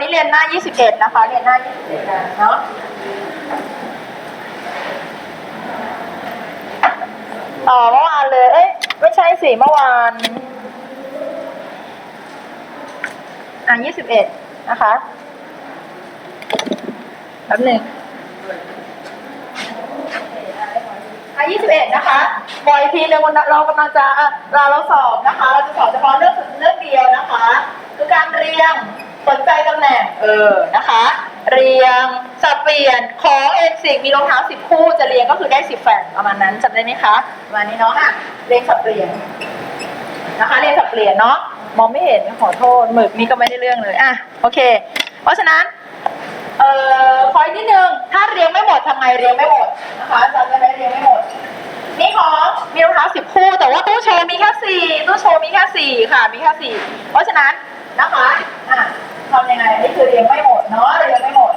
นี้เรียนหน้า 21 นะคะ เรียนหน้า 21 เนาะต่อเมื่อวานเลย เอ้ย ไม่ใช่สิ เมื่อวาน อะ 21 นะคะแป๊บหนึ่งอะ21 นะคะบอกอีกทีหนึงวันเรากำลังจะอะเราเราสอบนะคะ เราจะสอบเฉพาะเรื่องเรื่องเดียวนะคะ คือการเรียง สนใจตำแหน่งเออนะคะ เรียงสับเปลี่ยนของเอ็นสิมีรองเท้าสิบคู่จะเรียงก็คือได้สิบแฝดประมาณนั้นจำได้ไหมคะประมาณนี้เนาะอะเรียงสับเปลี่ยนนะคะ เรียงสับเปลี่ยนเนาะมองไม่เห็นขอโทษหมึกนี่ก็ไม่ได้เรื่องเลยอะโอเค เพราะฉะนั้นเอ่อขออีกนิดนึงถ้าเรียงไม่หมดทำไงเรียงไม่หมดนะคะจำได้ไหมเรียงไม่หมดนี่ของมีรองเท้าสิบคู่ แต่ว่าตู้โชว์มีแค่สี่ตู้โชว์มีแค่สี่ค่ะ มีแค่สี่เพราะฉะนั้นนะคะอะ ทำยังไงนนี้คือเรียงไม่หมดเนาะเรียงไม่หมด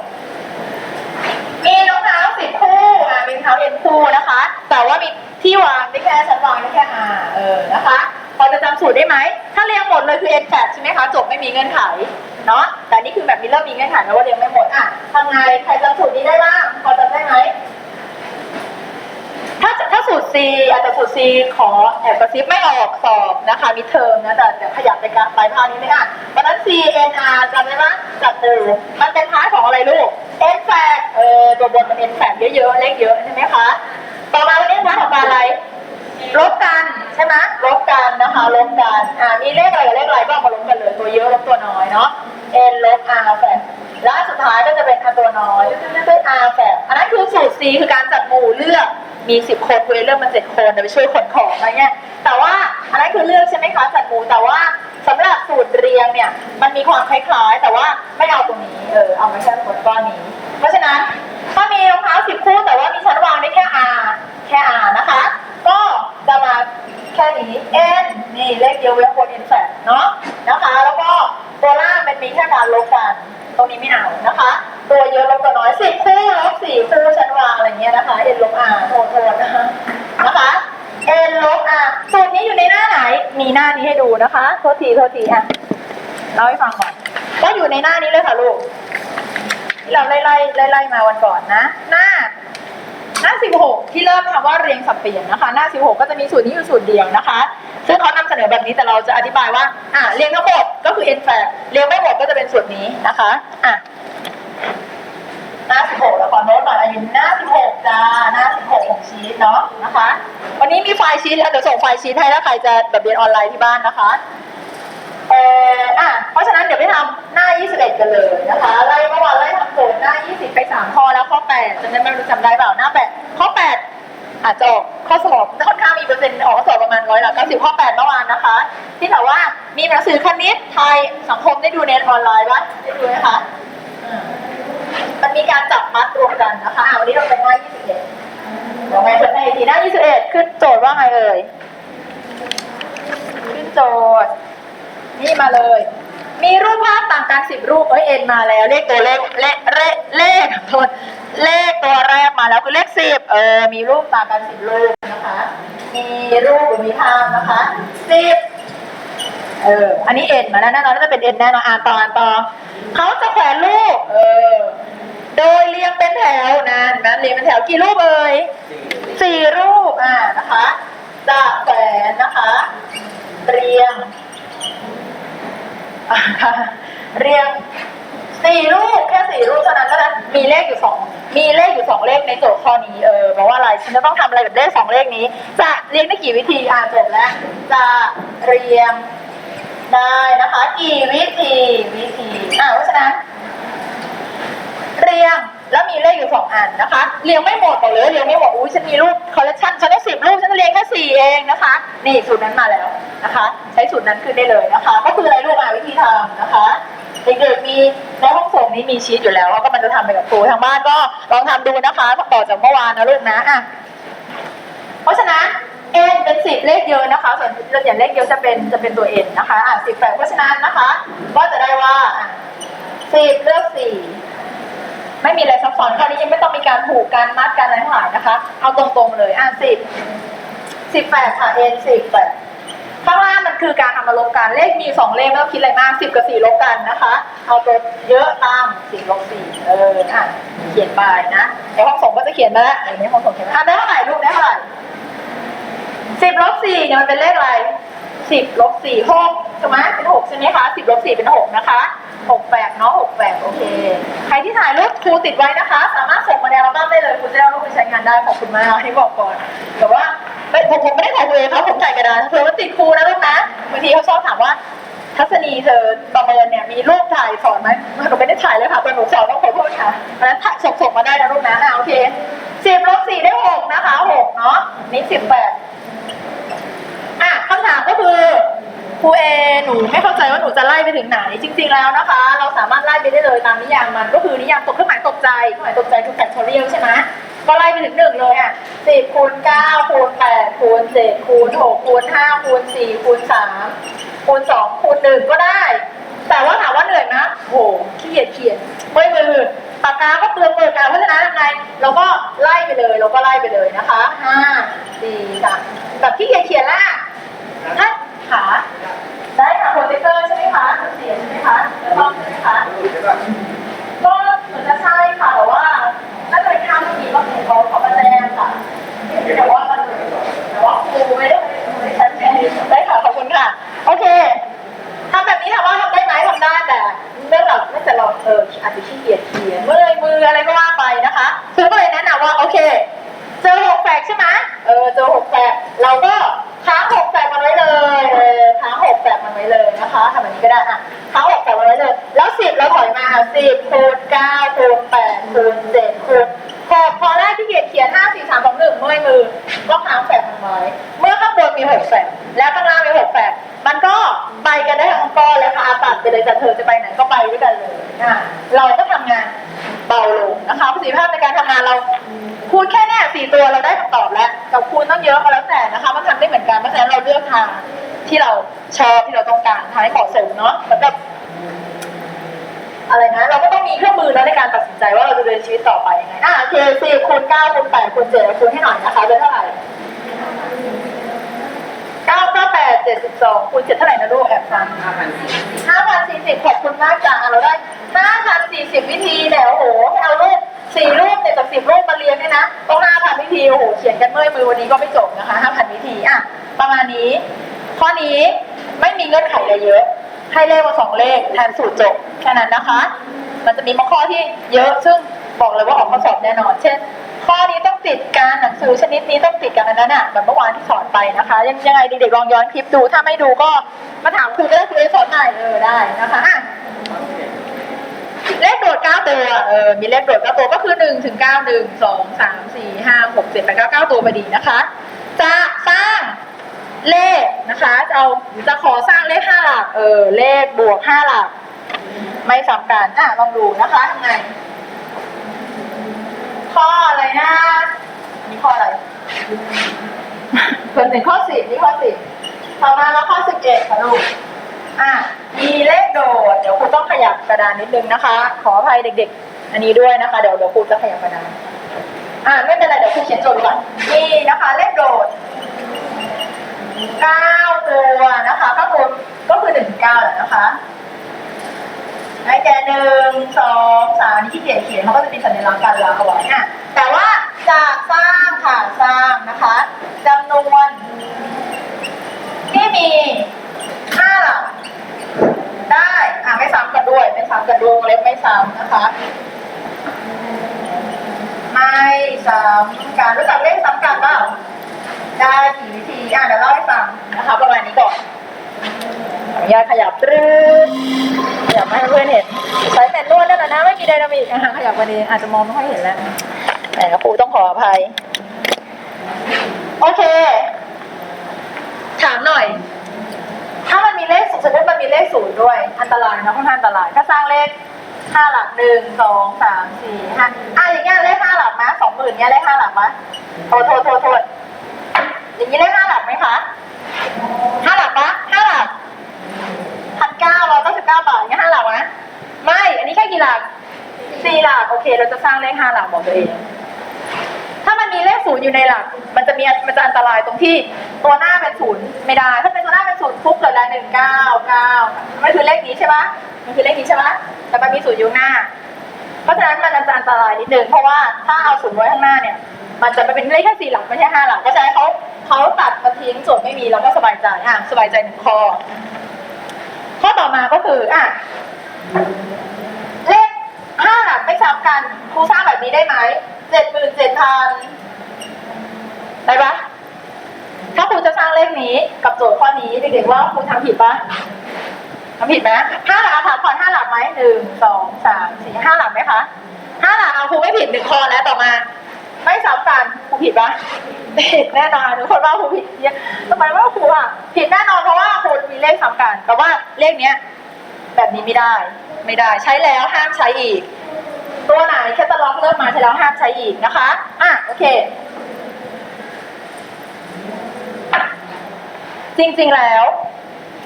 มีรองเท้าสิบคู่อะมีรองเท้าเอ็นคู่นะคะ แต่ว่ามีที่วางได้แค่ชั้นวางได้แค่อาเออนะคะพอจะจำสูตรได้ไหม ถ้าเรียงหมดเลยคือ n 8ใช่ไหมคะจบไม่มีเงื่อนไขเนาะแต่นี่คือแบบมีเริ่มมีเงื่อนไขแล้วว่าเรียงไม่หมดอะทำไงใครจำสูตรนี้ได้บ้างพอจำได้ไหม สูตร C อาจจะสูตร C ขอแอบกระซิบไม่ออกสอบนะคะมีเทอมนะแต่แต่ขยับไปกลางปลายภาคนี้ไม่อะเพราะนั้น C N R จำได้ไหมจับตูมันเป็นท้ายของอะไรลูก N แฝดเออตัวบนมัน N แฝดเยอะๆเลขเยอะใช่ไหมคะต่อมาวันนี้ท้ายของการอะไรลบกันใช่ไหมลบกันนะคะลบกันอ่ามีเลขอะไรกับเลขอะไรก็เอามาลบกันเลยตัวเยอะลบตัวน้อยเนาะ n ลบ r แฝดและสุดท้ายก็จะเป็น r ตัวน้อยด้วย r แฝดอันนั้นคือสูตร c คือการจัดหมู่เลือก มี10คนคุยเลือกมา7คนเดี๋ยวไปช่วยขนของอะไรเงี้ยแต่ว่าอันนั้นคือเลือกใช่ไหมคะจัดหมูแต่ว่าสำหรับสูตรเรียงเนี่ยมันมีความคล้ายๆ แต่ว่าไม่เอาตรงนี้เออเอาม่ใช่บนก้อนนี้ เพราะฉะนั้นถ้ามีรองเท้า10คู่แต่ว่ามีชั้นวางได้แค่ r แค่ r นะคะ ก็จะมาแค่นี้ n นี่เลขเดียวเว้นบน n แฝดเนาะนะคะ แล้วก็ ตัวล่างมันมีแค่การลบกัน ตรงนี้ไม่เอานะคะ ตัวเยอะลบตัวน้อยสิบคู่ลบสี่คู่ชั้นวางอะไรเงี้ยนะคะ n ลบ r โทษโทษนะคะนะคะ n ลบ r สูตรนี้อยู่ในหน้าไหน มีหน้านี้ให้ดูนะคะโทษทีโทษทีอะเล่าให้ฟังก่อนก็อยู่ในหน้านี้เลยค่ะลูกที่เราไล่ไล่ไล่ไล่มาวันก่อนนะ หน้าหน้า 16 ที่เริ่มคำว่าเรียงสับเปลี่ยนนะคะ หน้า 16 ก็จะมีสูตรนี้อยู่สูตรเดียวนะคะ ซึ่งเขานำเสนอแบบนี้แต่เราจะอธิบายว่าอะเรียงทั้งหมดก็คือ n แฝดเรียงไม่หมดก็จะเป็นสูตรนี้นะคะอะหน้า 16 แล้วขอโน้ตหน่อยอายุหน้า 16จ้าหน้า 16 ของชีตเนาะนะคะ วันนี้มีไฟล์ชีตแล้วเดี๋ยวส่งไฟล์ชีตให้ถ้าใครจะแบบเรียนออนไลน์ที่บ้านนะคะเอออะเพราะฉะนั้นเดี๋ยวไปทำหน้า 21 กันเลยนะคะ ไล่เมื่อวานไล่ทำโจทย์หน้า 20 ไป 3 ข้อแล้วข้อ 8จำได้ไม่รู้จำได้เปล่าหน้า 8 ข้อ 8 อาจจะออกข้อสอบค่อนข้างมีเปอร์เซ็นต์ออกข้อสอบประมาณร้อยละ90ข้อ8เมื่อวานนะคะ ที่ถามว่ามีหนังสือคณิตไทยสังคมได้ดูในออนไลน์ปะได้ดูไหมคะมันมีการจับมัดรวมกันนะคะอะวันนี้เราเป็นหน้า21เดี๋ยวไงเชิญให้อีกทีหน้า21 ขึ้นโจทย์ว่าไงเอ่ย ขึ้นโจทย์ นี่มาเลย มีรูปภาพต่างกันสิบรูป เอ้ยเอ็นมาแล้ว เลขตัวเลขเลขเลขเลขโทษเลขตัวแรก มาแล้วคือเลขสิบเออ มีรูปต่างกันสิบรูปนะคะ มีรูปหรือมีภาพนะคะสิบเออ อันนี้เอ็นมาแล้วแน่นอนน่าจะเป็นเอ็นแน่นอนอ่านต่ออ่านต่อเขาจะแขวนรูปเออ โดยเรียงเป็นแถวนะเห็นเรียงเป็นแถวกี่รูปเอ่ยสี่รูปอ่านะคะ จะแขวนนะคะ เรียงเรียง สี่รูปแค่สี่รูปเท่านั้นแล้วนะมีเลขอยู่สองมีเลขอยู่สองเลขในโจทย์ข้อนี้เออบอกว่าอะไรฉันจะต้องทำอะไรกับเลขสองเลขนี้ จะเรียงได้กี่วิธีอ่าจบแล้ว จะเรียงได้นะคะ กี่วิธีวิธีอ่าเพราะฉะนั้น เรียงแล้วมีเลขอยู่สองอันนะคะ เรียงไม่หมดบอกเลยเรียงไม่หมดอุ้ยฉันมีรูปคอลเลคชันฉันได้สิบรูปฉันจะเรียงแค่สี่เองนะคะ นี่สูตรนั้นมาแล้วนะคะ ใช้สูตรนั้นขึ้นได้เลยนะคะ ก็คืออะไรลูกอะวิธีทำนะคะ เด็กๆมีในห้องส่งนี้มีชีตอยู่แล้วเราก็มันจะทำไปกับครูทางบ้านก็ลองทำดูนะคะต่อจากเมื่อวานนะลูกนะอะเพราะฉะนั้น n เป็นสิบเลขเยอะนะคะ ส่วนอย่างเลขเยอะจะเป็นจะเป็นตัว n นะคะ อะสิบแปดเพราะฉะนั้นนะคะ ก็จะได้ว่าสิบเลือกสี่ไม่มีอะไรซับซ้อนคราวนี้ยังไม่ต้องมีการผูกการมัดการอะไรทั้งหลายนะคะ เอาตรงๆเลย อะสิบสิบแปดค่ะเอ็นสิบแปด ข้างล่างมันคือการทำมาลบกัน เลขมีสองเลขไม่ต้องคิดอะไรมากสิบกับสี่ลบกันนะคะ เอาตัวเยอะตามสี่ลบสี่เอออะเขียนไปนะเดี๋ยวห้องส่งก็จะเขียนมาแล้วเดี๋ยวนี้ห้องส่งเขียนมาได้เท่าไหร่ลูกได้เท่าไหร่สิบลบสี่เนี่ยมันเป็นเลขอะไรสิบลบสี่หกใช่ไหมเป็นหกใช่ไหมคะสิบลบสี่เป็นหกนะคะหกแปดเนาะหกแปดโอเค ใครที่ถ่ายรูปครูติดไว้นะคะ สามารถส่งมาในอัลบั้มได้เลยครูจะเอารูปไปใช้งานได้ขอบคุณมากที่บอกก่อน แต่ว่า ไม่ผมผมไม่ได้ถ่ายตัวเองครับผมถ่ายกระดาษเผื่อว่าติดครูนะลูกนะบางทีเขาชอบถามว่า ทัศนีเธอประเมินเนี่ยมีรูปถ่ายสอนไหมหนูไม่ได้ถ่ายเลยค่ะตอนหนูสอนต้องขอโทษค่ะเพราะฉะนั้นถ่ายส่งส่งมาได้นะลูกนะอ่าโอเคสิบลบสี่ได้หกนะคะหกเนาะนี่สิบแปดอะคำถามก็คือ ครูเอหนูไม่เข้าใจว่าหนูจะไล่ไปถึงไหน จริง ๆแล้วนะคะ เราสามารถไล่ไปได้เลยตามนิยามมัน ก็คือนิยามตกเครื่องหมายตกใจเครื่องหมายตกใจคือแฟกทอเรียลใช่ไหมก็ไล่ไปถึงหนึ่งเลยอะสิบคูณเก้าคูณแปดคูณเจ็ดคูณหกคูณห้าคูณสี่คูณสามคูณสองคูณหนึ่งก็ได้ แต่ว่าถามว่าเหนื่อยไหมโหขี้เกียจเขียนเมื่อยมือปากกาก็เปลืองมือกันเพราะฉะนั้นทำไงเราก็ไล่ไปเลยเราก็ไล่ไปเลยนะคะห้าสี่สามแบบขี้เกียจเขียนล่ะถ้า ขาได้ค่ะโปรเจคเตอร์ใช่ไหมคะเสียงใช่ไหมคะต้องใช่ไหมคะก็เหมือนจะใช่ค่ะแต่ว่าน่าจะเป็นข้ามเมื่อกี้ก็เห็นเขาเขามาแจ้งค่ะแต่ว่ามันแต่ว่าครูไม่ได้ไม่ได้ชัดเจนได้ค่ะขอบคุณค่ะ โอเคทำแบบนี้ถามว่าทำได้ไหมทำได้แต่เรื่องเราไม่แต่เราเอออาจจะขี้เกียจเขียนเมื่อยมืออะไรก็ว่าไปนะคะคือก็เลยแนะนำว่าโอเค เจอหกแฝกใช่ไหมเออเจอหกแฝกเราก็ ค้าหกแปดมันไว้เลยเออค้าหกแปดมันไว้เลยนะคะทำแบบนี้ก็ได้อะค้าหกแปดมันไว้เลย แล้วสิบเราถอยมาสิบคูณเก้าคูณแปดคูณเจ็ดคูณหกพอแรกที่เกียรเขียนห้าสี่สามสองหนึ่งเมื่อยมือก็ค้าแปดมันไว้เมื่อข้างบนมีหกแปดแล้วข้างล่างมีหกแปด มันก็ไปกันได้ทั้งก้อนเลยค่ะอาตัดไปเลยแต่เธอจะไปไหนก็ไปด้วยกันเลยอะเราก็ทำงานเบาลงนะคะประสิทธิภาพในการทำงานเราคูณแค่เนี้ยสี่ตัวเราได้คำตอบแล้วกับคูณต้องเยอะก็แล้วแต่นะคะมันทำได้เหมือนกันเพราะฉะนั้นเราเลือกทางที่เราชอบที่เราต้องการทางให้เหมาะสมเนาะเหมือนกับอะไรนะเราก็ต้องมีเครื่องมือแล้วในการตัดสินใจว่าเราจะเดินชีวิตต่อไปยังไงอะโอเคสี่คูณเก้าคูณแปดคูณเจ็ดคูณให้หน่อยนะคะเป็นเท่าไหร่ เก้าเก้าแปดเจ็ดสิบสองคูณเจ็ดเท่าไหร่นะลูกแอบฟังห้าพันสี่ห้าพันสี่สิบขอบคุณมากจ้าเราได้ห้าพันสี่สิบวิธีเนี่ยโอ้โหให้เอารูปสี่รูปเนี่ยจากสิบรูปมาเรียงเนี่ยนะต้องห้าพันวิธีโอ้โหเขียนกันเมื่อยมือวันนี้ก็ไม่จบนะคะห้าพันวิธีอะประมาณนี้ ข้อนี้ไม่มีเงื่อนไขอะไรเยอะ ให้เลขมาสองเลขแทนสูตรจบแค่นั้นนะคะ มันจะมีบางข้อที่เยอะซึ่งบอกเลยว่าออกข้อสอบแน่นอน เช่น ข้อนี้ต้องติดการหนังสือชนิดนี้ต้องติดกันอันนั้นอะแบบเมื่อวานที่สอนไปนะคะ ยังยังไงเด็กๆลองย้อนคลิปดู ถ้าไม่ดูก็มาถามครูก็ได้ครูจะสอนใหม่เออได้นะคะอะเลขโดดเก้าตัวเออมีเลขโดดเก้าตัวก็คือหนึ่งถึงเก้าหนึ่งสองสามสี่ห้าหกเจ็ดแปดเก้าเก้าตัวพอดีนะคะ จะสร้างเลขนะคะ จะเอาจะขอสร้างเลขห้าหลักเออเลขบวกห้าหลัก ไม่ซ้ำกันอะลองดูนะคะทำไง ข้ออะไรนะนี่ข้ออะไรเพิ่มถึงข้อสิบนี่ข้อสิบต่อมาแล้วข้อสิบเอ็ดค่ะลูกอะมีเลขโดด เดี๋ยวครูต้องขยับกระดานนิดนึงนะคะ ขออภัยเด็ก ๆ อันนี้ด้วยนะคะ เดี๋ยวเดี๋ยวครูจะขยับกระดาน อะไม่เป็นไรเดี๋ยวครูเขียนโจทย์ก่อนนี่นะคะ เลขโดดเก้าตัวนะคะก็คือก็คือหนึ่งเก้าแหละนะคะ ได้แก่หนึ่งสองสามนี่ที่เขียนเขียนเขาก็จะมีสัญลักษณ์การลางเอาไว้อะแต่ว่าจะสร้างค่ะสร้างนะคะจำนวนที่มีห้าหลักได้อะไม่ซ้ำกันด้วยไม่ซ้ำกันดวงเล็บไม่ซ้ำนะคะ ไม่ซ้ำกันรู้จักเลขซ้ำกันเปล่าได้กี่วิธีอะเดี๋ยวเล่าให้ฟังนะคะ ประมาณนี้ก่อน อนุญาตขยับตรึ๊ดขยับมาให้เพื่อนเห็นใช้แมนนวลนั่นแหละนะไม่มีไดนามิกนะคะขยับมาดีอาจจะมองไม่ค่อยเห็นแล้วแหมครูต้องขออภัย โอเค ถามหน่อย ถ้ามันมีเลขศูนย์สมมติมันมีเลขศูนย์ด้วย อันตรายนะค่อนข้างอันตราย ถ้าสร้างเลขห้าหลักหนึ่งสองสามสี่ห้าอะอย่างเงี้ยเลขห้าหลักนะสองหมื่นเงี้ยเลขห้าหลักมะโทษโทษโทษโทษอย่างนี้เลขห้าหลักไหมคะห้าหลักปะ เก้าร้อยเก้าสิบเก้าบาทงั้ห้าหลักนะ ไม่ อันนี้แค่กี่หลักสี่หลัก โอเค เราจะสร้างเลขห้าหลักบอกตัวเอง ถ้ามันมีเลขศูนย์อยู่ในหลัก มันจะมี มันจะอันตรายตรงที่ตัวหน้าเป็นศูนย์ไม่ได้ ถ้าเป็นตัวหน้าเป็นศูนย์ปุ๊บเกิดอะหนึ่งเก้าเก้ามันคือเลขนี้ใช่ปะมันคือเลขนี้ใช่ปะแต่มันมีศูนย์อยู่หน้า เพราะฉะนั้นมันจะอันตรายนิดนึง เพราะว่าถ้าเอาศูนย์ไว้ข้างหน้าเนี่ย มันจะไปเป็นเลขแค่สี่หลักไม่ใช่ห้าหลักเพราะฉะนั้นเขาเขาตัดมาทิ้งโจทย์ไม่มีเราก็สบายใจอะสบายใจหนึ่งข้อ ข้อต่อมาก็คืออะเลขห้าหลักไม่ซ้ำกันครูสร้างแบบนี้ได้ไหมเจ็ดหมื่นเจ็ดพันได้ปะถ้าครูจะสร้างเลขนี้กับโจทย์ข้อนี้เด็กๆว่าครูทำผิดปะทำผิดไหมห้าหลักถามก่อนห้าหลักไหมหนึ่งสองสามสี่ห้าหลักไหมคะห้าหลักเอาครูไม่ผิดหนึ่งข้อแล้วต่อมา ไม่ซ้ำกันครูผิดปะผิดแน่นอนทุกคนว่าครูผิดเนี่ยทำไมว่าครูอะผิดแน่นอนเพราะว่าครูมีเลขซ้ำกัน แต่ว่าเลขเนี้ยแบบนี้ไม่ได้ ไม่ได้ใช้แล้วห้ามใช้อีก ตัวไหนแคตตาล็อกเริ่มมาใช้แล้วห้ามใช้อีกนะคะอะโอเค จริงๆแล้ว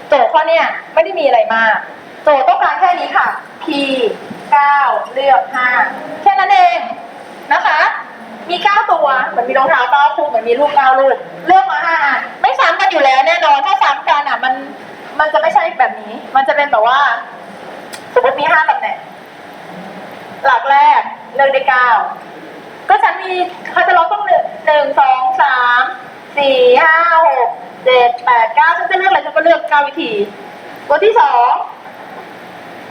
โจทย์ข้อเนี้ยไม่ได้มีอะไรมากโจทย์ต้องการแค่นี้ค่ะ P 9เลือก5แค่นั้นเองนะคะ มี9ตัวเหมือนมีรองเท้า9คู่เหมือนมีลูก9ลูกเลือกมา5อันไม่ซ้ำกันอยู่แล้วแน่นอนถ้าซ้ำกันอะมันมันจะไม่ใช่แบบนี้ มันจะเป็นแบบว่า สมมติมี5ตำแหน่งหลักแรกเลือกได้9ก็ฉันมีเขาจะล็อกต้องหนึ่งหนึ่งสองสามสี่ห้าหกเจ็ดแปดเก้าฉันจะเลือกอะไรฉันก็เลือกเก้าวิธีตัวที่สอง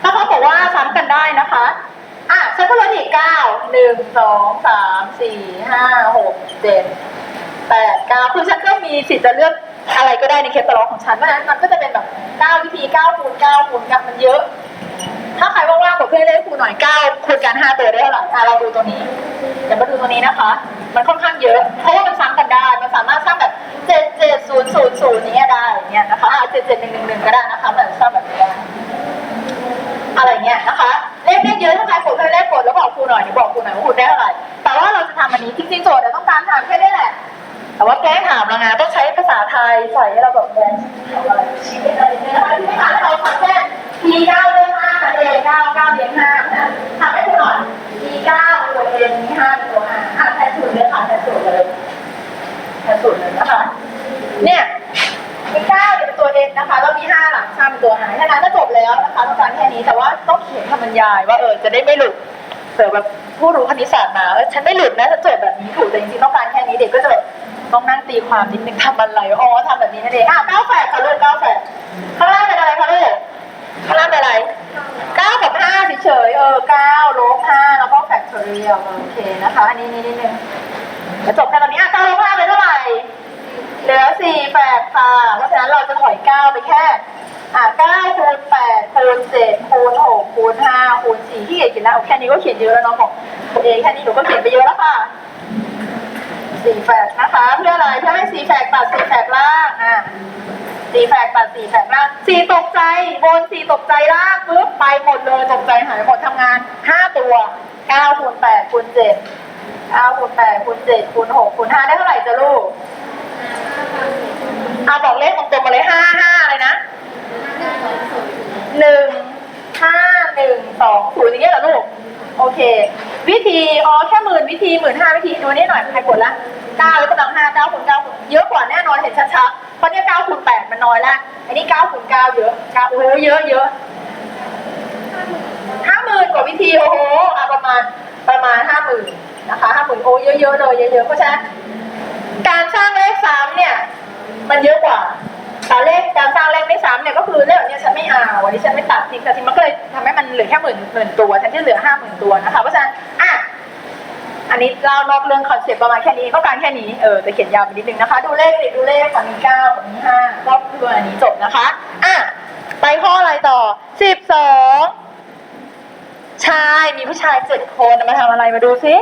ถ้าเขาบอกว่าซ้ำกันได้นะคะ อะฉันก็ลือกอีกเก้าหนึ่งสองสามสี่ห้าหกเจ็ดแปดเก้าคือฉันก็มีสิทธิ์จะเลือกอะไรก็ได้ในเคสตลอของฉันเพราะฉะนั้นมันก็จะเป็นแบบเก้าวิธีเก้าคูณเก้าคูณกันมันเยอะ ถ้าใครว่างๆกดเพื่อนเล่นครูหน่อยเก้าคูณกันห้าตัวได้เท่าไหร่อะเราดูตัวนี้เดี๋ยวมาดูตัวนี้นะคะ มันค่อนข้างเยอะ เพราะว่ามันซ้ำกันได้ มันสามารถสร้างแบบเจ็ดเจ็ดศูนย์ศูนย์ศูนย์นี้ได้อย่างเงี้ยนะคะอ่าเจ็ดเจ็ดหนึ่งหนึ่งหนึ่งก็ได้นะคะมันสร้างแบบนี้ได้อะไรเงี้ยนะคะ ขเลขเยอะถ้าใครกดเพื่อนเลขกดแล้วบอกครูหน่อยเดี๋ยวบอกครูหน่อยว่าครูได้เท่าไหร่แต่ว่าเราจะทำอันนี้จริงๆโจทย์เราต้องการถามแค่นี้แหละ แต่ว่าแก้ถามแล้วไงต้องใช้ภาษาไทยใส่ให้เราแบบแบนอะไรชีวิตอะไรเนี่ยนะคะที่ไม่ถามให้เราทำแค่ P เก้าเรื่องห้ากับ A เก้าเก้าเรียงห้าทำให้คุณหน่อย P เก้าตัว A มีห้าตัวห้าอะแทนสูตรเลยค่ะแทนสูตรเลยแทนสูตรเลยนะคะเนี่ย มีเก้าเป็นตัวเองนะคะ แล้วมีห้าหลังชาเป็นตัวหายแค่นั้นก็จบแล้วนะคะต้องการแค่นี้ แต่ว่าต้องเขียนคำบรรยายว่าเออจะได้ไม่หลุดเผื่อแบบผู้รู้คณิตศาสตร์มาเออฉันไม่หลุดนะถ้าจทย์แบบนี้ถูกแต่จริงๆต้องการแค่นี้เด็กก็จะแบบต้องนั่งตีความนิดนึงทำอะไรอ๋อทำแบบนี้นั่นเองอะเก้าแฝดค่ะลูกเก้าแฝดข้างล่างเป็นอะไรคะลูกข้างล่างเป็นอะไรเก้ากับห้าเฉยเออเก้าลบห้าแล้วก็แฟกทอเรียลโอเคนะคะ อันนี้นี่นิดนึงจบแค่ตอนนี้อะเก้าลบห้าเป็นเท่าไหร่เหลือสี่แปด ค่ะเพราะฉะนั้นเราจะถอยเก้าไปแค่ อ่าเก้าคูณแปดคูณเจ็ดคูณหกคูณห้าคูณสี่ที่เขียนแล้วแค่นี้ก็เขียนเยอะแล้วน้องบอกตัวเองแค่นี้หนูก็เขียนไปเยอะแล้วค่ะสี่แฝดนะคะ เพื่ออะไรเพื่อให้สี่แฝดตัดสี่แฝดล่างอะสี่แฝดตัดสี่แฝดล่างสี่ตกใจบนสี่ตกใจล่างปุ๊บไปหมดเลยตกใจหายหมดทำงานห้าตัวเก้าคูณแปดคูณเจ็ดเก้าคูณแปดคูณเจ็ดคูณหกคูณห้าได้เท่าไหร่จ๊ะลูก เอาบอกเลขตรงๆมาเลยห้าห้าอะไรนะหนึ่งห้าหนึ่งสองศูนย์อย่างเงี้ยเหรอลูก โอเค วิธีอ๋อแค่หมื่นวิธีหมื่นห้าวิธีดูนี่หน่อยใครกดละเก้ายกกำลังห้าเก้าคูณเก้าคูณเยอะกว่าแน่นอนเห็นชัดๆเพราะเนี่ยเก้าคูณแปดมันน้อยละอันนี้เก้าคูณเก้าเยอะเก้าโอ้โหเยอะเยอะห้าหมื่นกว่าวิธีโอ้โหอะประมาณประมาณห้าหมื่นนะคะห้าหมื่นโอ้เยอะๆเลยเยอะๆเพราะฉะนั้นการสร้างเลขซ้ำเนี่ย มันเยอะกว่าแต่เลขการสร้างเลขไม่ซ้ำเนี่ยก็คือเลขแบบเนี้ยฉันไม่เอาวันนี้ฉันไม่ตัดทิ้งแต่ทิ้งมันก็เลยทำให้มันเหลือแค่หมื่นหมื่นตัวแทนที่เหลือห้าหมื่นตัวนะคะ เพราะฉะนั้นอะอันนี้เรานอกเรื่องคอนเซ็ปต์ประมาณแค่นี้ก็การแค่นี้เออแต่เขียนยาวไปนิดนึงนะคะ ดูเลขดิดูเลขฝั่งนี้เก้าฝั่งนี้ห้าก็คืออันนี้จบนะคะอะไปข้ออะไรต่อสิบสองชายมีผู้ชายเจ็ดคนมาทำอะไรมาดูซิ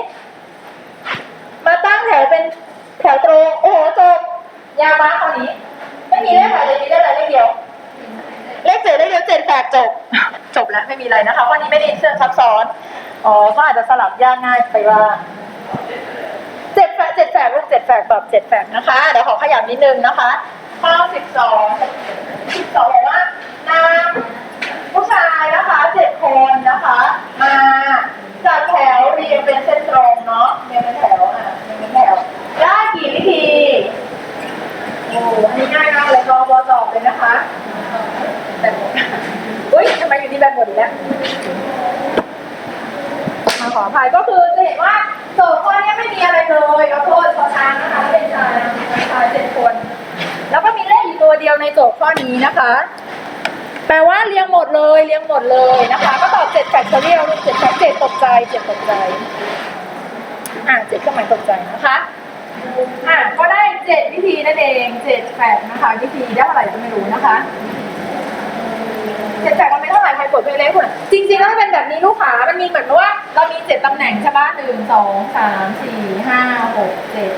มาตั้งแถวเป็นแถวตรงโอ้โหจบ ยาวมากคราวนี้ ไม่มีเลขอะไรเลยมีเลขอะไรเลขเดียว เลขเจ็ดเลขเดียวเจ็ดแฝดจบ จบแล้วไม่มีอะไรนะคะวันนี้ไม่ได้เชื่อซับซ้อนอ๋อก็อาจจะสลับยากง่ายไปว่างเจ็ดแฝดเจ็ดแฝดลูกเจ็ดแฝดตอบเจ็ดแฝดนะคะเดี๋ยวขอขยับนิดนึงนะคะข้อสิบสองสิบสองบอกว่านามผู้ชายนะคะเจ็ดคนนะคะ มาจัดแถวเรียงเป็นเส้นตรงเนาะเรียงเป็นแถวอะเรียงเป็นแถ อ้อันนี้ง่ายมากเลยรอบอตอบเลยนะคะแต่หมดอุ้ยทำไมอยู่ที่แบบหมดแล้วมาขออภัยก็คือจะเห็นว่าโสดคนนี้ไม่มีอะไรเลยเอาโทษขอช้างนะคะเป็นชายชายเจ็ดคน แล้วก็มีเลขอีกตัวเดียวในโจทย์ข้อนี้นะคะ แปลว่าเรียงหมดเลยเรียงหมดเลยนะคะ ก็ตอบเจ็ดแปดเฉลี่ยเจ็ดแปดเจ็ดตกใจเจ็ดตกใจ อ่าเจ็ดก็หมายตกใจนะคะ อะก็ได้เจ็ดวิธีนั่นเองเจ็ดแปดนะคะ วิธีได้เท่าไหร่ก็ไม่รู้นะคะเจ็ดแปดมันไม่เท่าไหร่ใครกดไปเลยคุณจริงๆแล้วมันเป็นแบบนี้ลูกค้ามันมีเหมือนว่า เรามีเจ็ดตำแหน่งใช่ปะหนึ่งสองสามสี่ห้าหกเจ็ด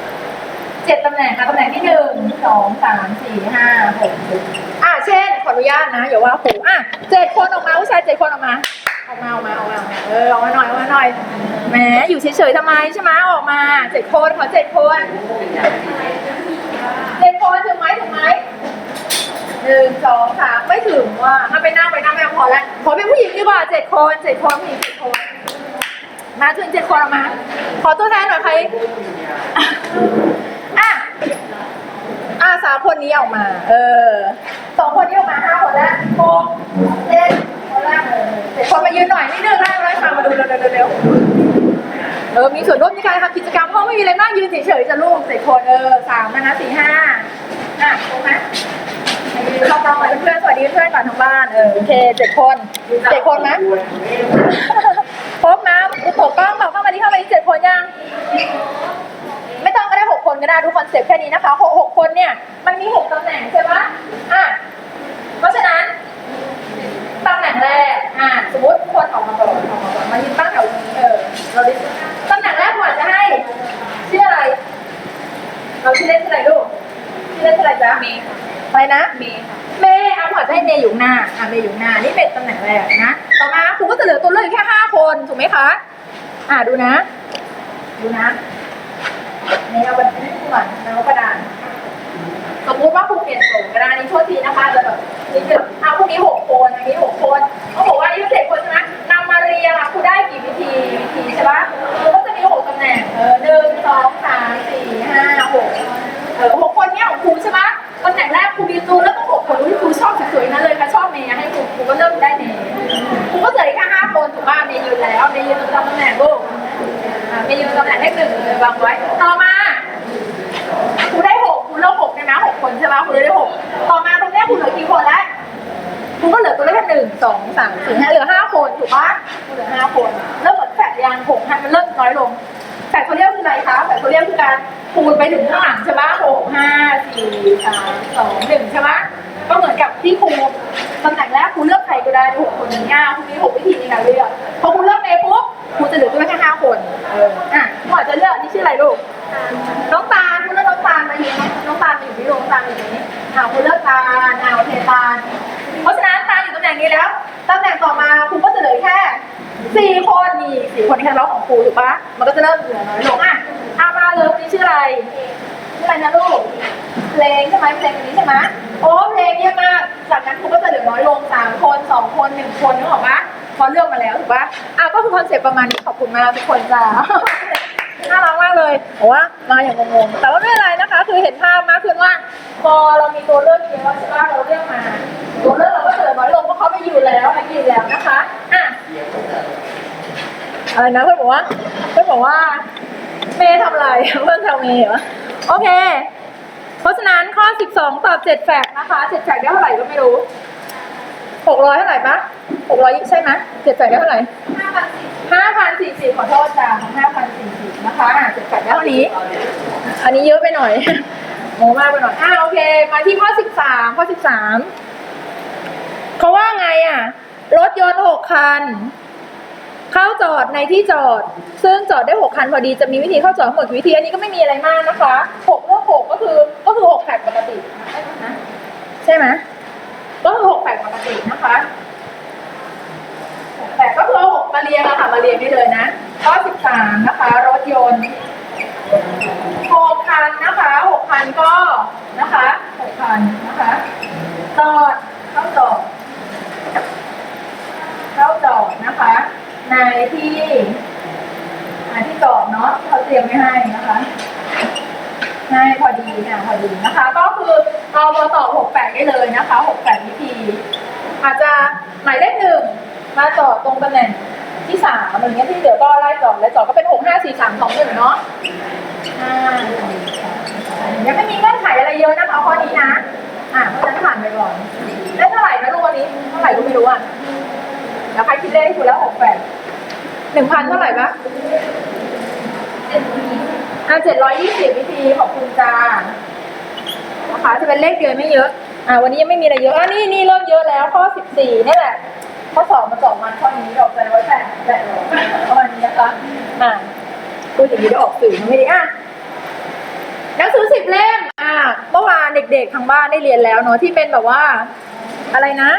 เจ็ดตำแหน่งอะตำแหน่งที่หนึ่งสองสามสี่ห้าหกเจ็ดอะเช่นขออนุญาตนะอย่าว่าผูอะเจ็ดคนออกมาผู้ชายเจ็ดคนออกมา ออกมาออกมาออกมาออกมาเออออกมาหน่อยออกมาหน่อยแหมอยู่เฉยๆทำไมใช่ไหมออกมาเจ็ดคนขอเจ็ดคนเจ็ดคนถึงไหมถึงไหมหนึ่งสองสามไม่ถึงว่าถ้าไปนั่งไปนั่งไม่พอแล้วขอเป็นผู้หญิงดีกว่าเจ็ดคนเจ็ดคนผู้หญิงเจ็ดคน มาถึงเจ็ดคนออกมา ขอตัวแทนหน่อยใครอะอะสามคนนี้ออกมา เออสองคนนี้ออกมาห้าคนแล้วหกเจ็ด คนมายืนหน่อยนิดนึงให้ร้อยฟังมาดูเร็วๆเร็วเออ มีส่วนร่วมในการทำกิจกรรมห้องไม่มีอะไรมากยืนเฉยๆจะลูกเจ็ดคนเออสามนะนะสี่ห้าอะตรงไหมเข้ามาหน่อยเพื่อนสวัสดีเพื่อนก่อนทั้งบ้าน เออโอเคเจ็ดคนเจ็ดคนไหมครบนะถูกต้องบอกเข้ามาที่เข้ามาที่เจ็ดคนยัง ไม่ต้องก็ได้หกคนก็ได้ดูคอนเซ็ปต์แค่นี้นะคะหกหกคนเนี่ย มันมีหกตำแหน่งใช่ปะอะ เพราะฉะนั้น ตำแหน่งแรก อะสมมติคนออกมาก่อนออกมาก่อนมายืนตั้งแถวนี้เออ เราดิตำแหน่งแรกหมวดจะให้ชื่ออะไรเราชื่อเล่นชื่ออะไรลูก ชื่อเล่นชื่ออะไรจ๊ะเมย์ค่ะอะไรนะ เมย์ค่ะเมย์อะหมวดจะให้เมย์อยู่หน้า อะเมย์อยู่หน้า นี่เป็นตำแหน่งแรกนะ ต่อมาครูก็จะเหลือตัวเลือกอยู่แค่ห้าคนถูกไหมคะ อะดูนะ ดูนะเมย์เอาบันทึกก่อนเอากระดานสมมุติว่าครู เปลี่ยนโจทย์ก็ได้นี่โทษทีนะคะจะแบบนิดเดียวเอาพวกนี้หกคนอันนี้หกคนเขาบอกว่าอายุเจ็ดคนใช่ไหมนำมาเรียงอะครูได้กี่วิธีวิธีใช่ปะครูก็จะมีหกตำแหน่งเออหนึ่งสองสามสี่ห้าหกเออหกคนเนี้ยของครูใช่ปะตำแหน่งแรกครูมีตูแล้วก็หกคนที่ครูชอบสวยๆนั่นเลยค่ะชอบเมย์ให้ครูครูก็เริ่มได้เมย์ครูก็เหลืออีกแค่ห้าคนถูกป่ะเมย์ยืนแล้วเมย์ยืนตำแหน่งลูกเมย์ยืนตำแหน่งเลขหนึ่งเลยวางไว้ต่อมา เลือกหกใช่ไหมหกคนใช่ไหมครูได้หกต่อมาตรงเนี้ยครูเหลือกี่คนแล้วครูก็เหลือตัวเลขแค่หนึ่งสองสามสี่ห้าเหลือห้าคนถูกปะครูเหลือห้าคนเริ่มเหมือนแฝดยางหกให้มันเริ่มน้อยลงแฝดเขาเรียกคืออะไรคะแฝดเขาเรียกคือการคูณไปถึงข้างหลังใช่ปะหกห้าสี่สามสองหนึ่งใช่ปะก็เหมือนกับที่ครูตำแหน่งแรกครูเลือกใครก็ได้ในหกคนนี้ง่ายครูมีหกวิธีในการเลือกพอครูเลือกเมย์ปุ๊บครูจะเหลือตัวเลขแค่ห้าคนเอออะครูอาจจะเลือกนี่ชื่ออะไรลูกน้องตาลคุณเลือก น้องตาลมาอยู่น้องตาลมาอยู่ที่โรงตาลอยู่นี้อ่าคุณเลือกตาลอ่าโอเคตาเพราะฉะนั้นตาอยู่ตำแหน่งนี้แล้วตำแหน่งต่อมาครูก็จะเหลือแค่สี่คนนี่สี่คนแค่ล็อของครูถูกปะมันก็จะเริ่มเหลือน้อยลงอะอามาเลยคนนี้ชื่ออะไรชื่ออะไรนะลูกเพลงใช่ไหมเพลงคนนี้ใช่ไหมโอ้เพลงเยี่ยมมากจากนั้นครูก็จะเหลือน้อยลงสามคนสองคนหนึ่งคนนึกออกปะพอเลือกมาแล้วถูกปะอะก็คือคอนเซ็ปต์ประมาณนี้ขอบคุณมากทุกคนจ้า น่ารักมากเลยบอกว่ามาอย่างงงๆแต่ว่าไม่เป็นไรนะคะ คือเห็นภาพมากขึ้นว่าพอเรามีตัวเลือกเยอะใช่ไหมเราเลือกมาตัวเลือกเราก็เหลือน้อยลงเพราะเขาไม่อยู่แล้วไม่อยู่แล้วนะคะอะอะไรนะเพื่อนบอกว่าเพื่อนบอกว่า เมย์ทำอะไรเพื่อนแซวเมย์เหรอโอเค เพราะฉะนั้นข้อ 12 ตอบ7แฟกนะคะ7แฟกได้เท่าไหร่ก็ไม่รู้ 600เท่าไหร่ปะ600ใช่ไหม7แฟกต์ได้เท่าไหร่ห้าพันสี่สิบขอโทษจ้าห้าพันสี่สิบนะคะอะจะจัดได้เท่านี้ อันนี้เยอะไปหน่อยโมมากไปหน่อยอ่าโอเค มาที่ข้อสิบสามข้อสิบสามเขาว่าไงอะ รถยนต์หกคัน เข้าจอดในที่จอด ซึ่งจอดได้หกคันพอดีจะมีวิธีเข้าจอดทั้งหมดกี่วิธีอันนี้ก็ไม่มีอะไรมากนะคะหกเลือกหกก็คือก็คือหกแผกปกตินะใช่ไหม ก็คือหกแผกปกตินะคะแต่ก็คือเอาหกมาเรียงอะค่ะมาเรียงได้เลยนะข้อสิบสามนะคะรถยนต์หกคันนะคะหกคันก็นะคะหกคันนะคะจอดเข้าจอดเข้าจอดนะคะ ในที่ที่จอดเนาะเขาเตรียมไว้ให้นะคะให้พอดีเนี่ยพอดีนะคะ ก็ เรามาตอบหกแปดได้เลยนะคะหกแปดวิธี อาจจะหมายเลขหนึ่งมาต่อตรงตำแหน่งที่สามอย่างเงี้ยที่เหลือก็ไล่ต่อไล่ต่อก็เป็นหกห้าสี่สามสองหนึ่งเนาะห้ายังไม่มีเงื่อนไขอะไรเยอะนะคะข้อนี้นะอะเพราะฉะนั้นผ่านไปก่อน ได้เท่าไหร่นะลูกวันนี้เท่าไหร่ก็ไม่รู้อะแล้วใครคิดเลขให้คุณแล้วหกแปดหนึ่งพันเท่าไหร่ปะอะเจ็ดร้อยยี่สิบวิธีขอบคุณจ้า นะคะจะเป็นเลขเดียวไม่เยอะ อะวันนี้ยังไม่มีอะไรเยอะอะนี่นี่เริ่มเยอะแล้ว ข้อสิบสี่นี่แหละ ข้อสอบมาสองมันข้อนี้ดอกใจไว้แปดแปดร้อยประมาณนี้นะคะ อะพูดอย่างนี้ได้ออกสื่อไม่ดีอะหนังสือสิบเล่ม อ่า เมื่อวานเด็กๆทางบ้านได้เรียนแล้วเนาะที่เป็นแบบว่า อะไรนะ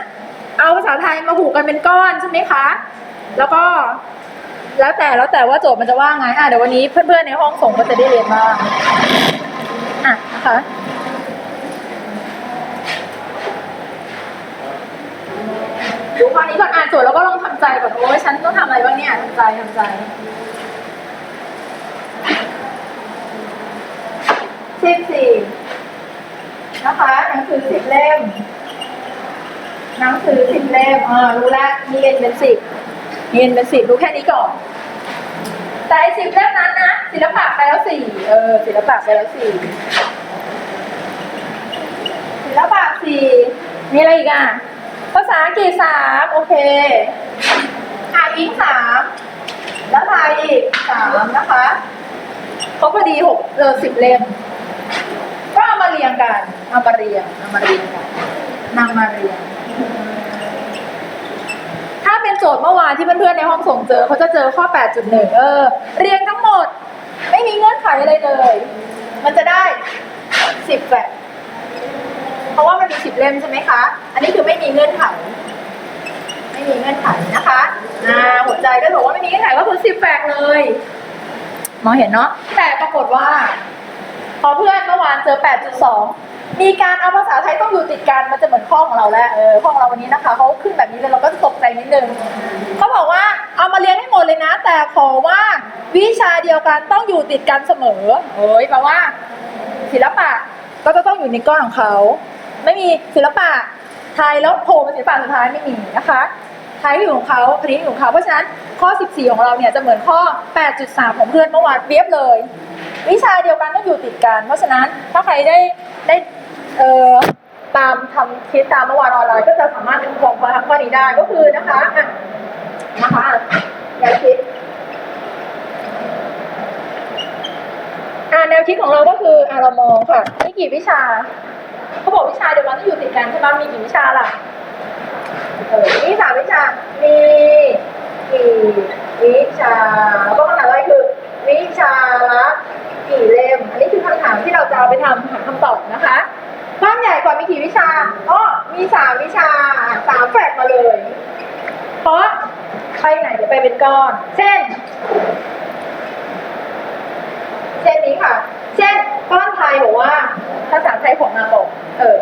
เอาภาษาไทยมาผูกกันเป็นก้อนใช่ไหมคะ แล้วก็แล้วแต่แล้วแต่ว่าโจทย์มันจะว่าไง อะเดี๋ยววันนี้เพื่อนๆในห้องส่งก็จะได้เรียนบ้างอะนะคะ ดูข้อนี้ก่อนอ่านโจทย์แล้วก็ลองทำใจก่อนโอ้ยฉันต้องทำอะไรบ้างเนี่ยทำใจทำใจ สิบสี่นะคะหนังสือสิบเล่ม หนังสือสิบเล่มอ่ารู้ล้วมีเอ็นเป็นสิบมีเอ็นเป็นสิบรู้แค่นี้ก่อน แต่ไอ้สิบเล่มนั้นนะศิลปะไปแล้วสี่เออศิลปะไปแล้วสี่ศิลปะสี่มีอะไรอีกอะ ภาษาอังกฤษสามโอเคอะอิงสามแล้วไทยอีกสามนะคะเขาพอดีหกเออสิบเล่มก็เอามาเรียงกันเอามาเรียงเอามาเรียงกันนำมาเรียง ถ้าเป็นโจทย์เมื่อวานที่เพื่อนๆในห้องส่งเจอเขาจะเจอข้อ 8.1 เออ เรียงทั้งหมด ไม่มีเงื่อนไขอะไรเลย มันจะได้ 10แบบเพ ราะว่ามันมี10เล่มใช่ไหมคะ อันนี้คือไม่มีเงื่อนไข ไม่มีเงื่อนไขนะคะอ่าหัวใจก็บอกว่าไม่มีเงื่อนไขก็คือ10แฝกเลยมองเห็นเนาะ แต่ปรากฏว่า พอเพื่อนเมื่อวานเจอ 8.2 มีการเอาภาษาไทยต้องอยู่ติดกัน มันจะเหมือนข้อของเราแล้วเออข้อของเราวันนี้นะคะเขาขึ้นแบบนี้เลยเราก็จะตกใจนิดนึงเขาบอกว่าเอามาเรียนให้หมดเลยนะ แต่ขอว่าวิชาเดียวกันต้องอยู่ติดกันเสมอ เอ้ยแปลว่า ศิลปะก็จะต้องอยู่ในก้อนของเขา ไม่มีศิลปะไทยแล้วโผล่มาศิลปะสุดท้ายไม่มีนะคะไทยอยู่ของเขาคณิตอยู่ของเขาเพราะฉะนั้นข้อ 14 ของเราเนี่ยจะเหมือนข้อ 8.3 ของเพื่อนเมื่อวานเรียบเลย วิชาเดียวกันต้องอยู่ติดกัน เพราะฉะนั้นถ้าใครได้ได้เอ่อตามทำคิดตามเมื่อวานออนไลน์ก็จะสามารถทำความทำข้อนี้ได้ก็คือนะคะอะนะคะแนวคิดอ่าแนวคิดของเราก็คืออะเรามองค่ะมีกี่วิชา เขาบอกวิชาเดียวกันต้องอยู่ติดกันใช่ไหมมีกี่วิชาล่ะเออมีสามวิชา มีกี่วิชาแล้วก็คำถามแรกคือ วิชาละกี่เล่ม อันนี้คือคำถามที่เราจะเอาไปทำหาคำตอบนะคะก้อนใหญ่กว่ามีกี่วิชาอ๋อมีสามวิชาสามแฝดมาเลย เพราะไปไหนจะไปเป็นก้อน เช่น เช่นนี้ค่ะ เช่นก้อนไทยบอกว่าภาษาไทยของมาบอกเออ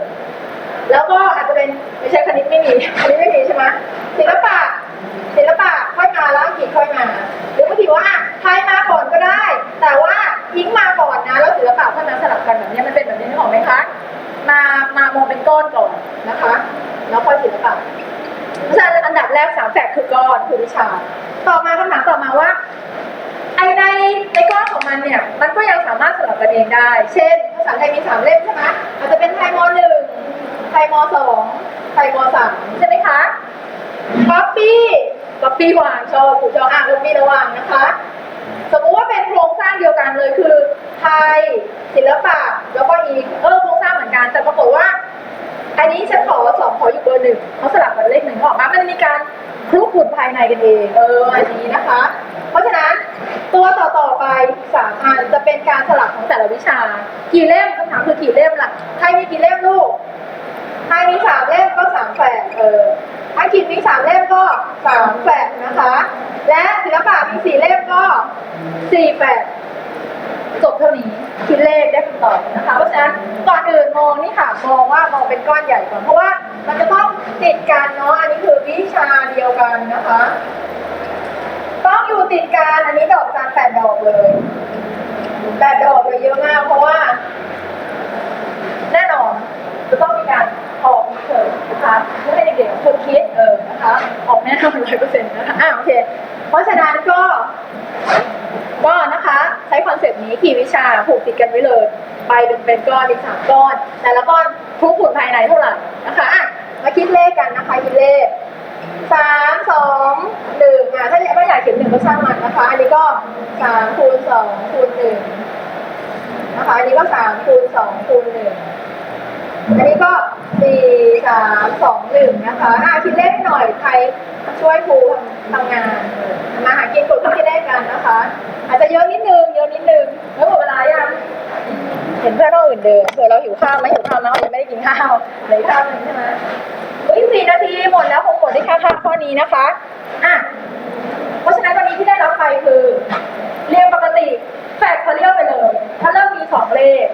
แล้วก็อาจจะเป็นไม่ใช่คณิตไม่มีคณิตไม่มีใช่ไหมศิลปะศิลปะค่อยมาแล้วอังกฤษค่อยมาหรือบางทีว่าไทยมาก่อนก็ได้ แต่ว่าอิงมาก่อนนะ แล้วศิลปะค่อยมาสลับกันแบบนี้มันเป็นแบบนี้นึกออกไหมคะมามามองเป็นก้อนก่อนนะคะ แล้วค่อยศิลปะเพราะฉะนั้นอันดับแรกสามแฝดคือก้อนคือวิชา ต่อมาคำถามต่อมาว่า ไอในในก้อนของมันเนี่ย มันก็ยังสามารถสลับกันเองได้ เช่น ภาษาไทยมีสามเล่มใช่ไหมอาจจะเป็นไทยมหนึ่งไทยมสองไทยมสามใช่ไหมคะป๊อปปี้ป๊อปปี้วางชอบผูชอบอ่านป๊อปปี้ระวางนะคะ สมมุติว่าเป็นโครงสร้างเดียวกันเลยคือ ไทย ศิลปะ แล้วก็อีก เออ โครงสร้างเหมือนกัน แต่ปรากฏว่า อันนี้ฉันขอสองขออยู่เบอร์หนึ่งเขาสลับกันเลขหนึ่งออกมามันมีการคลุกคลุนภายในกันเอง เออ อันนี้นะคะ ราะฉะนั้นตัวต่อต่อไปสามอันจะเป็นการสลับของแต่ละวิชา กี่เล่มคำถามคือกี่เล่มล่ะใครมีกี่เล่มลูกใครมีสามเล่มก็สามแฝดเออถ้ากินมีสามเล่มก็สามแฝดนะคะ และศิลปะมีสี่เล่มก็สี่แฝดจบเท่านี้คิดเลขได้คำตอบนะคะ เพราะฉะนั้นก่อนอื่นมองนี่ค่ะมองว่ามองเป็นก้อนใหญ่ก่อนเพราะว่ามันจะต้องติดกันเนาะอันนี้คือวิชาเดียวกันนะคะ ต้องอยู่ติดกันอันนี้ดอกจานแปดดอกเลยแปดดอกเลยเยอะมากเพราะว่า แน่นอนจะต้องมีการออกเทอมนะคะไม่ให้เด็กๆคนคิดเออนะคะออกแน่นอนร้อยเปอร์เซ็นต์นะคะอะโอเค เพราะฉะนั้นก็ก็นะคะใช้คอนเซปต์นี้กี่วิชาผูกติดกันไว้เลยไปเป็นเป็นก้อนเป็นสามก้อน แต่ละก้อนทุกหุ่นภายในเท่าไหร่นะคะอะมาคิดเลขกันนะคะคิดเลขสามสองหนึ่ง อะถ้าอยากถ้าอยากเขียนหนึ่งก็ช่างมันนะคะ อันนี้ก็สามคูณสองคูณหนึ่งนะคะ อันนี้ก็สามคูณสองคูณหนึ่งอันนี้ก็สี่สามสองหนึ่งนะคะอะคิดเลขหน่อยใครช่วยครูทำงานมาหากินกดเข้าคิดเลขกันนะคะ อาจจะเยอะนิดนึงเยอะนิดนึงแล้วหมดเวลายังเห็นเพื่อนคนอื่นเดินเผื่อเราหิวข้าวไหมหิวข้าวนะเรายังไม่ได้กินข้าวเหลือข้าวหนึ่งใช่ไหมอุ้ยสี่นาทีหมดแล้วคงหมดได้แค่ข้าวข้อนี้นะคะอะ เพราะฉะนั้นวันนี้ที่ได้รับไปคือเรียงปกติแฟกเขาเรียกไปเลย ถ้าเริ่มมีสองเลข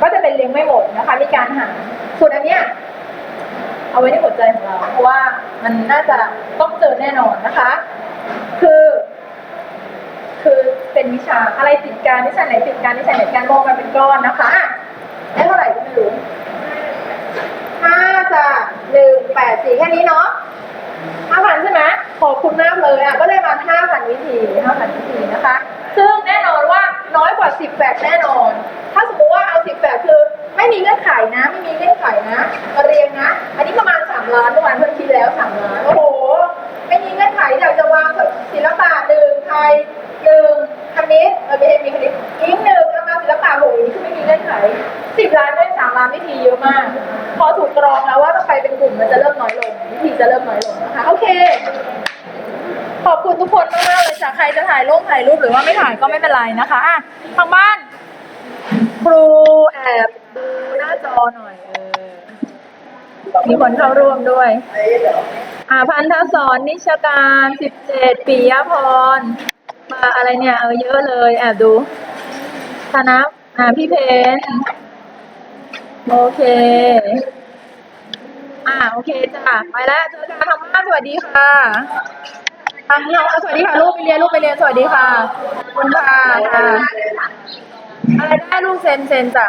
ก็จะเป็นเรียงไม่หมดนะคะ มีการหารส่วนอันเนี้ยเอาไว้ในหัวใจของเราเพราะว่ามันน่าจะต้องเจอแน่นอนนะคะ คือ คือเป็นวิชาอะไรติดการวิชาไหนติดการวิชาไหนการมองกันเป็นก้อนนะคะอะได้เท่าไหร่ก็ไม่รู้ห้าจะหนึ่งแปดสี่แค่นี้เนาะห้าพันใช่ไหม ขอบคุณมากเลยอะก็ได้มาห้าพันวิธีห้าพันวิธีนะคะ ซึ่งแน่นอนว่าน้อยกว่าสิบแฝดแน่นอน ถ้าสมมติว่าเอาสิบแฝดคือไม่มีเงื่อนไขนะ ไม่มีเงื่อนไขนะมาเรียงนะ อันนี้ประมาณสามล้านเมื่อวานเพิ่งคิดแล้วสามล้านโอ้โห ไม่มีเงื่อนไขอยากจะวางศิลปะหนึ่งไทยหนึ่งคณิตเออไม่ใช่มีคณิตอีกหนึ่งเอามาศิลปะโหยนี่คือไม่มีเงื่อนไขสิบล้านได้สามล้านวิธีเยอะมาก พอถูกกรองแล้วว่าต้องไปเป็นกลุ่มมันจะเริ่มน้อยลง วิธีจะเริ่มน้อยลงนะคะ โอเค ขอบคุณทุกคนมากๆเลยจ้ะใครจะถ่ายรูปถ่ายรูปหรือว่าไม่ถ่ายก็ไม่เป็นไรนะคะอะทางบ้าน ครูแอบดูหน้าจอหน่อยเออมีคนเข้าร่วมด้วย อ่าพันธสอนนิชการสิบเจ็ดปิยพร มาอะไรเนี่ยเออเยอะเลยแอบดูธนะอ่าพี่เพนโอเค อ่าโอเคจ้ะไปแล้วเจอกันทางบ้านสวัสดีค่ะ ทางเราสวัสดีค่ะลูกไปเรียนลูกไปเรียนสวัสดีค่ะขอบคุณค่ะค่ะอะไรได้ลูกเซนเซนจ้ะ